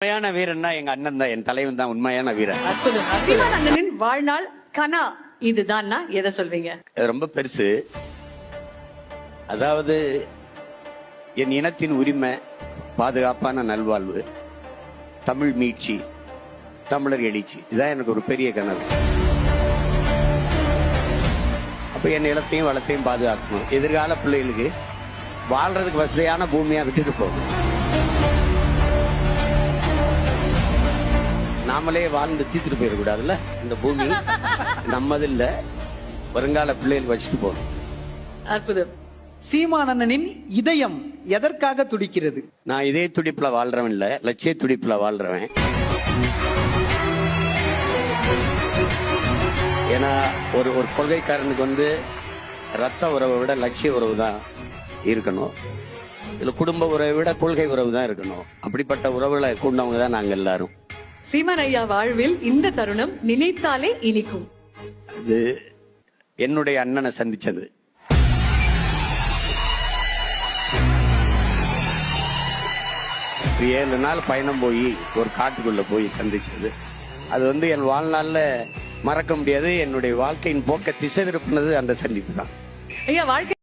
உண்மையான வீரன்னா எங்க அண்ணன் தான் என் தலைவன் தான் உண்மையான வீரன். அண்ணனின் வாழ்நாள் கனா. இதுதான்னா எதை சொல்வீங்க அது ரொம்ப பெருசு. அதாவது என் இனத்தின் உரிமை பாதுகாப்பான நல்வாழ்வு தமிழ் மீட்சி தமிழர் எழுச்சி. இதான் எனக்கு ஒரு பெரிய கனவு. அப்ப என் நிலத்தையும் வளத்தையும் பாதுகாக்கணும். எதிர்கால பிள்ளைகளுக்கு வாழ்றதுக்கு வசதியான பூமியா விட்டுட்டு போகணும். நாமளே வாழ்ந்து தீத்துட்டு போயிடக்கூடாதுல்ல? இந்த பூமி நம்மது இல்ல வருங்கால பிள்ளைகள் வச்சுட்டு போகணும். அற்புதம். சீமானந்தனின் இதயம் எதற்காக துடிக்கிறது? நான் இதே துடிப்புல வாழ்றவன் இல்ல. லட்சிய துடிப்புல வாழ்றவன். ஏன்னா ஒரு ஒரு கொள்கைக்காரனுக்கு வந்து ரத்த உறவை விட லட்சிய உறவு தான் இருக்கணும். இதுல குடும்ப உறவை விட கொள்கை உறவு தான் இருக்கணும். அப்படிப்பட்ட உறவுகளை கொண்டவங்க தான் நாங்க எல்லாரும். சீமான் ஐயா வாழ்வில் இந்த தருணம் நினைத்தாலே இனிக்கும். அது என்னுடைய அண்ணனை சந்திச்சது. ஏழு நாள் பயணம் போய் ஒரு காட்டுக்குள்ள போய் சந்திச்சது. அது வந்து என் வாழ்நாள்ல மறக்க முடியாது. என்னுடைய வாழ்க்கையின் போக்க திசை திருப்பினது அந்த சந்திப்பு தான். ஐயா வாழ்க்கை